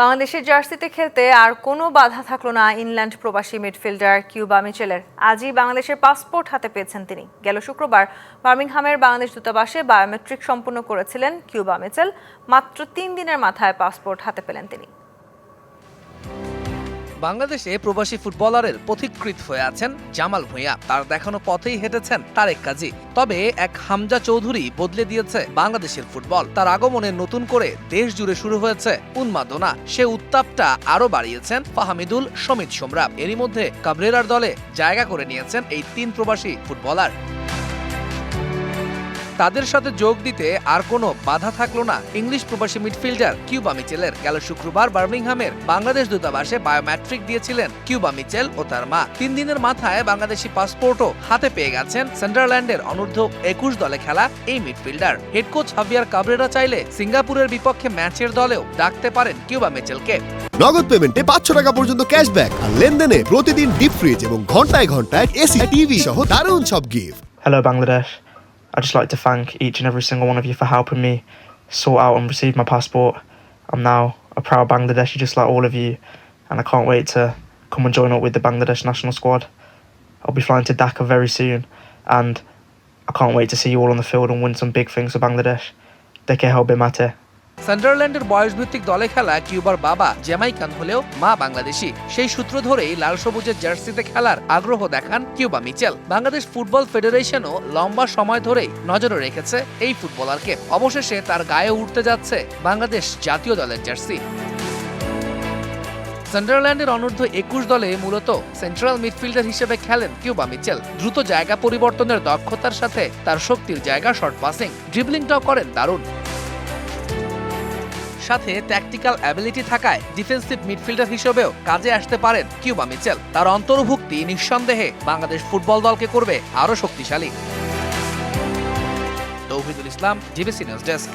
বাংলাদেশের জার্সিতে খেলতে আর কোনো বাধা থাকল না ইংল্যান্ড প্রবাসী মিডফিল্ডার কিউবা মিচেলের। আজই বাংলাদেশের পাসপোর্ট হাতে পেয়েছেন তিনি। গেল শুক্রবার বার্মিংহামের বাংলাদেশ দূতাবাসে বায়োমেট্রিক সম্পন্ন করেছিলেন কিউবা মিচেল। মাত্র তিন দিনের মাথায় পাসপোর্ট হাতে পেলেন তিনি। বাংলাদেশে প্রবাসী ফুটবলারের পথিকৃত হয়ে আছেন জামাল ভুঁইয়া। তার দেখানো পথেই হেঁটেছেন তারেক কাজী। তবে এক হামজা চৌধুরী বদলে দিয়েছে বাংলাদেশের ফুটবল। তার আগমনে নতুন করে দেশ জুড়ে শুরু হয়েছে উন্মাদনা। সে উত্তাপটা আরও বাড়িয়েছেন ফাহামিদুল সমিত সোমরা এরই মধ্যে কাবরেরার দলে জায়গা করে নিয়েছেন এই তিন প্রবাসী ফুটবলার। তাদের সাথে যোগ দিতে আর কোনো বাধা থাকল না। ইংলিশ প্রবাসী মিডফিল্ডার কিউবা মিচেলের গেল শুক্রবার বার্মিংহামের বাংলাদেশ দূতাবাসে বায়োমেট্রিক দিয়েছিলেন কিউবা মিচেল ও তার মা। তিন দিনের মাথায় বাংলাদেশি পাসপোর্টও হাতে পেয়ে গেছেন সান্ডারল্যান্ডের অনূর্ধ্ব একুশ দলে খেলা এই midfielder. Head coach Javier Cabrera চাইলে সিঙ্গাপুরের বিপক্ষে ম্যাচের দলেও ডাকতে পারেন কিউবা মিচেলকে। নগদ পেমেন্টে পাঁচশো টাকা পর্যন্ত ক্যাশব্যাক আর লেনদেনে প্রতিদিন ডিপ ফ্রিজ এবং ঘন্টায় ঘন্টায় এসি টিভি সহ দারুণ সব gift Hello, Bangladesh. I'd just like to thank each and every single one of you for helping me sort out and receive my passport. I'm now a proud Bangladeshi, just like all of you, and I can't wait to come and join up with the Bangladesh national squad. I'll be flying to Dhaka very soon, and I can't wait to see you all on the field and win some big things for Bangladesh. Deke Helbe Mate. সান্ডারল্যান্ডের বয়সভিত্তিক দলে খেলা কিউবার বাবা Jamaican হলেও মা বাংলাদেশি। সেই সূত্র ধরেই লাল সবুজের জার্সিতে খেলার আগ্রহ দেখান কিউবা মিচেল। বাংলাদেশ ফুটবল ফেডারেশনও লম্বা সময় ধরেই নজরে রেখেছে এই ফুটবলারকে। অবশেষে তার গায়ে উঠতে যাচ্ছে বাংলাদেশ জাতীয় দলের জার্সি। সান্ডারল্যান্ডের অনূর্ধ্ব একুশ দলে মূলত সেন্ট্রাল মিডফিল্ডার হিসেবে খেলেন কিউবা মিচেল। দ্রুত জায়গা পরিবর্তনের দক্ষতার সাথে তার শক্তির জায়গা শর্ট পাসিং। ড্রিবলিংটাও করেন দারুণ। সাথে ট্যাকটিক্যাল অ্যাবিলিটি থাকায় ডিফেন্সিভ মিডফিল্ডার হিসেবেও কাজে আসতে পারেন কিউবা মিচেল। তার অন্তর্ভুক্তি নিঃসন্দেহে বাংলাদেশ ফুটবল দলকে করবে আরও শক্তিশালী। Touhidul Islam DBC news desk.